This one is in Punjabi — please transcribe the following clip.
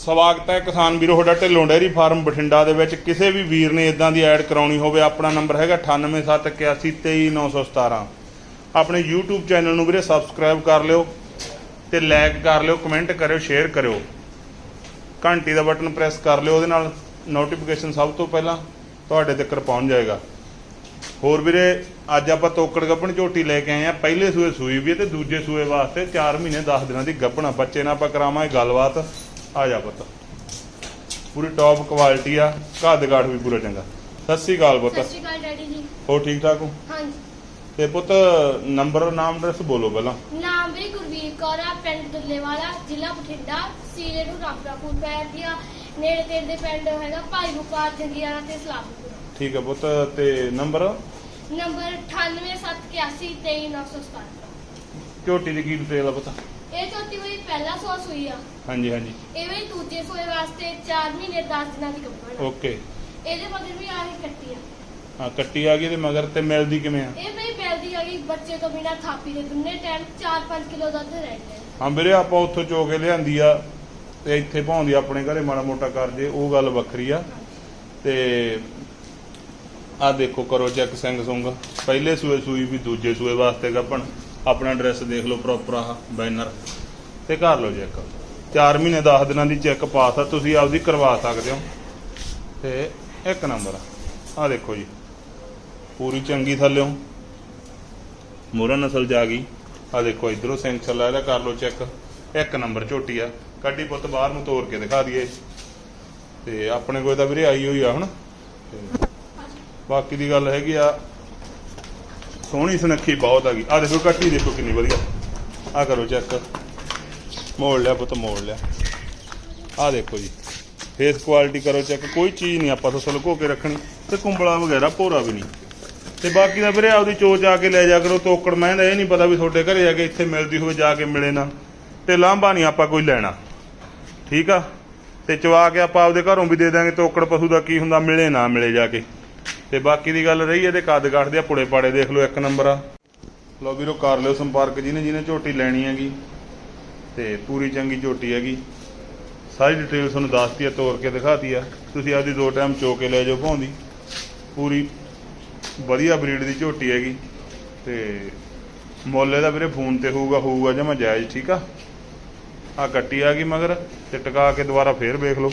ਸਵਾਗਤ ਹੈ ਕਿਸਾਨ ਵੀਰੋ, ਤੁਹਾਡਾ ਢਿੱਲੋਂ ਡੈਰੀ ਫਾਰਮ ਬਠਿੰਡਾ ਦੇ ਵਿੱਚ। ਕਿਸੇ ਵੀ ਵੀਰ ਨੇ ਇਦਾਂ ਦੀ ਐਡ ਕਰਾਉਣੀ ਹੋਵੇ, ਆਪਣਾ ਨੰਬਰ ਹੈਗਾ 9871823917 ਆਪਣੇ YouTube ਚੈਨਲ ਨੂੰ ਵੀਰੇ ਸਬਸਕ੍ਰਾਈਬ ਕਰ ਲਿਓ ਤੇ ਲਾਈਕ ਕਰ ਲਿਓ ਕਮੈਂਟ ਕਰਿਓ ਸ਼ੇਅਰ ਕਰਿਓ। ਘੰਟੀ ਦਾ ਬਟਨ ਪ੍ਰੈਸ ਕਰ ਲਿਓ, ਉਹਦੇ ਨਾਲ ਨੋਟੀਫਿਕੇਸ਼ਨ ਸਭ ਤੋਂ ਪਹਿਲਾਂ ਤੁਹਾਡੇ ਤੱਕ ਪਹੁੰਚ ਜਾਏਗਾ। ਹੋਰ ਵੀਰੇ, ਅੱਜ ਆਪਾਂ ਤੋਕੜ ਗੱਭਣ ਝੋਟੀ ਲੈ ਕੇ ਆਏ ਆ ਪਹਿਲੇ ਸੂਏ ਸੂਈ ਵੀ ਹੈ ਤੇ ਦੂਜੇ ਸੂਏ ਵਾਸਤੇ 4 ਮਹੀਨੇ 10 ਦਿਨਾਂ ਦੀ ਗੱਭਣਾ ਬੱਚੇ ਨਾਲ ਆਪਾਂ ਕਰਾਵਾਂਗੇ ਗੱਲਬਾਤ। ਆ ਜਾ ਪੁੱਤ। ਪੂਰੀ ਟੌਪ ਕੁਆਲਿਟੀ ਆ ਘੱਦ ਗਾਠ ਵੀ ਪੂਰਾ ਚੰਗਾ। ਸਤਿ ਸ੍ਰੀ ਅਕਾਲ ਪੁੱਤ। ਸਤਿ ਸ਼੍ਰੀ ਅਕਾਲ ਡੈਡੀ ਜੀ। ਹੋਰ ਠੀਕ ਠਾਕ ਹੋ? ਹਾਂਜੀ। ਤੇ ਪੁੱਤ ਨੰਬਰ ਨਾਮ ਐਡਰੈਸ ਬੋਲੋ ਪਹਿਲਾਂ। ਨਾਮ ਵੀ ਗੁਰਵੀਰ ਕੌਰ ਆ ਪਿੰਡ ਦੁੱਲੇਵਾਲਾ ਜ਼ਿਲ੍ਹਾ ਬਠਿੰਡਾ। ਸੀਲੇ ਨੂੰ ਰਾਮਪੁਰ ਪੈਰ ਦੀਆਂ ਨੇੜੇ ਤੇੜੇ ਦੇ ਪਿੰਡ ਹੈਗਾ ਭਾਈ ਬੁਕਾਰ ਜੰਗੀਆਣਾ ਤੇ ਸਲਾਮਪੁਰ। ਠੀਕ ਹੈ ਪੁੱਤ ਤੇ ਨੰਬਰ ਨੰਬਰ 9871823917 ਝੋਟੀ ਦੀ ਕੀ ਡਿਟੇਲ ਆ ਪੁੱਤ? ਇਹ ਝੋਟੀ ਹੋਈ ਪਹਿਲਾ ਸੌ ਸੂਈ ਆ। ਹਾਂਜੀ ਹਾਂਜੀ। ਇਹ ਵੀ ਦੂਜੇ ਸੂਏ ਵਾਸਤੇ 4 ਮਹੀਨੇ 10 ਦਿਨਾਂ ਦੀ ਆ ਓਕੇ। ਇਹਦੇ ਮਗਰ ਵੀ ਆਹੀ ਕੱਟੀ ਆ। ਹਾਂ ਕੱਟੀ ਆ ਗਈ ਤੇ ਮਗਰ ਤੇ ਮਿਲਦੀ ਕਿਵੇਂ ਆ? ਇਹ ਬਈ ਬੈਲਦੀ ਆ ਗਈ ਬੱਚੇ ਤੋਂ ਬਿਨਾ ਥਾਪੀ ਦੇ ਦੁੰਨੇ ਟਾਈਮ 4-5 ਕਿਲੋ ਦੁੱਧ ਰਹਿੰਦੇ ਹਾਂ ਵੀਰੇ ਆਪਾਂ ਉੱਥੋਂ ਚੋ ਕੇ ਲਿਆਂਦੀ ਆ ਤੇ ਇੱਥੇ ਭਾਉਂਦੀ ਆਪਣੇ ਘਰੇ ਮਾੜਾ ਮੋਟਾ ਕਰ ਜੇ ਉਹ ਗੱਲ ਵੱਖਰੀ ਆ। ਤੇ ਆ ਦੇਖੋ ਕਰੋ ਚੈੱਕ ਸਿੰਘ ਸੁੰਗ ਪਹਿਲੇ ਸੂਏ ਸੂਈ ਵੀ ਦੂਜੇ ਸੂਏ ਵਾਸਤੇ ਗੱਪਣ ਆਪਣਾ ਐਡਰੈਸ ਦੇਖ ਲਓ ਪ੍ਰੋਪਰ ਆਹ ਬੈਨਰ ਤੇ ਕਰ ਲਓ ਚੈੱਕ 4 ਮਹੀਨੇ 10 ਦਿਨਾਂ ਦੀ ਚੈੱਕ ਪਾਸ ਆ, ਤੁਸੀਂ ਆਪਦੀ ਕਰਵਾ ਸਕਦੇ ਹੋ। ਤੇ ਇੱਕ ਨੰਬਰ ਆ। ਦੇਖੋ ਜੀ। ਪੂਰੀ ਚੰਗੀ ਥੱਲਿਓ। ਮੋਰਾ ਨਸਲ ਜਾ ਗਈ। ਆ ਦੇਖੋ, ਇਧਰੋਂ ਸਿੰਘ ਚੱਲਾ ਇਹਦਾ ਕਰ ਲਓ ਚੈੱਕ ਇੱਕ ਨੰਬਰ ਝੋਟੀ ਆ। ਕੱਢੀ ਪੁੱਤ, ਬਾਹਰ ਨੂੰ ਤੋੜ ਕੇ ਦਿਖਾ ਦਈਏ। ਤੇ ਆਪਣੇ ਕੋਲ ਤਾਂ ਵੀਰੇ ਆਈ ਹੋਈ ਆ ਹੁਣ। ਤੇ ਬਾਕੀ ਦੀ ਗੱਲ ਹੈਗੀ ਆ ਸੋਹਣੀ ਸੁਨੱਖੀ ਬਹੁਤ ਆ ਗਈ। ਆ ਦੇਖੋ ਕੱਟੀ ਦੇਖੋ ਕਿੰਨੀ ਵਧੀਆ। ਆ ਕਰੋ ਚੈੱਕ ਮੋੜ ਲਿਆ ਪੁੱਤ, ਮੋੜ ਲਿਆ। ਆ ਦੇਖੋ ਜੀ। ਫੇਸ ਕੁਆਲਿਟੀ ਕਰੋ ਚੈੱਕ ਕੋਈ ਚੀਜ਼ ਨਹੀਂ ਆਪਾਂ ਤੋਂ ਲੁਕੋ ਕੇ ਰੱਖਣੀ ਤੇ ਕੁੰਬਲਾ ਵਗੈਰਾ ਭੋਰਾ ਵੀ ਨਹੀਂ। ਤੇ ਬਾਕੀ ਦਾ ਵੀਰੇ ਆਪਦੀ ਚੋਚ ਆ ਕੇ ਲੈ ਜਾ ਕਰੋ। ਤੋਕੜ ਮੈਂ ਦਾ ਇਹ ਨਹੀਂ ਪਤਾ ਵੀ ਤੁਹਾਡੇ ਘਰੇ ਜਾ ਕੇ ਇੱਥੇ ਮਿਲਦੀ ਹੋਵੇ, ਜਾ ਕੇ ਮਿਲੇ ਨਾ। ਤੇ ਲਾਂਭਾ ਨਹੀਂ ਆਪਾਂ ਕੋਈ ਲੈਣਾ। ਠੀਕ ਆ? ਤੇ ਚਵਾ ਕੇ ਆਪਾਂ ਆਪਦੇ ਘਰੋਂ ਵੀ ਦੇ ਦਾਂਗੇ ਤੋਕੜ ਪਸ਼ੂ ਦਾ ਕੀ ਹੁੰਦਾ, ਮਿਲੇ ਨਾ ਮਿਲੇ ਜਾ ਕੇ। ਤੇ ਬਾਕੀ ਦੀ ਗੱਲ ਰਹੀ ਇਹਦੇ ਕੱਦ ਕਾਠ ਦੇ ਆ, ਪੁੜੇ ਪਾੜੇ ਦੇਖ ਲਓ ਇੱਕ ਨੰਬਰ ਆ। ਲਓ ਵੀਰੋ, ਕਰ ਲਿਓ ਸੰਪਰਕ, ਜਿਹਨੇ ਜਿਹਨੇ ਝੋਟੀ ਲੈਣੀ ਹੈਗੀ ਤੇ ਪੂਰੀ ਚੰਗੀ ਝੋਟੀ ਹੈਗੀ। ਸਾਰੀ ਡਿਟੇਲ ਤੁਹਾਨੂੰ ਦੱਸਤੀ ਆ ਤੋੜ ਕੇ ਦਿਖਾਤੀ ਆ। ਤੁਸੀਂ ਆਪਦੀ ਦੋ ਟਾਈਮ ਚੋ ਕੇ ਲੈ ਜਾਓ ਭਾਉਂਦੀ ਪੂਰੀ ਵਧੀਆ ਬਰੀਡ ਦੀ ਝੋਟੀ ਹੈਗੀ ਤੇ ਮੁੱਲ ਦਾ ਵੀਰੇ ਫੋਨ ਤੇ ਹੋਊਗਾ ਹੋਊਗਾ ਜਮਾ ਜਾਇਜ਼, ਠੀਕ ਆ? ਆ ਕੱਟੀ ਆ ਗਈ ਮਗਰ ਤੇ ਟਿਕਾ ਕੇ ਦੁਬਾਰਾ ਫੇਰ ਵੇਖ ਲਓ।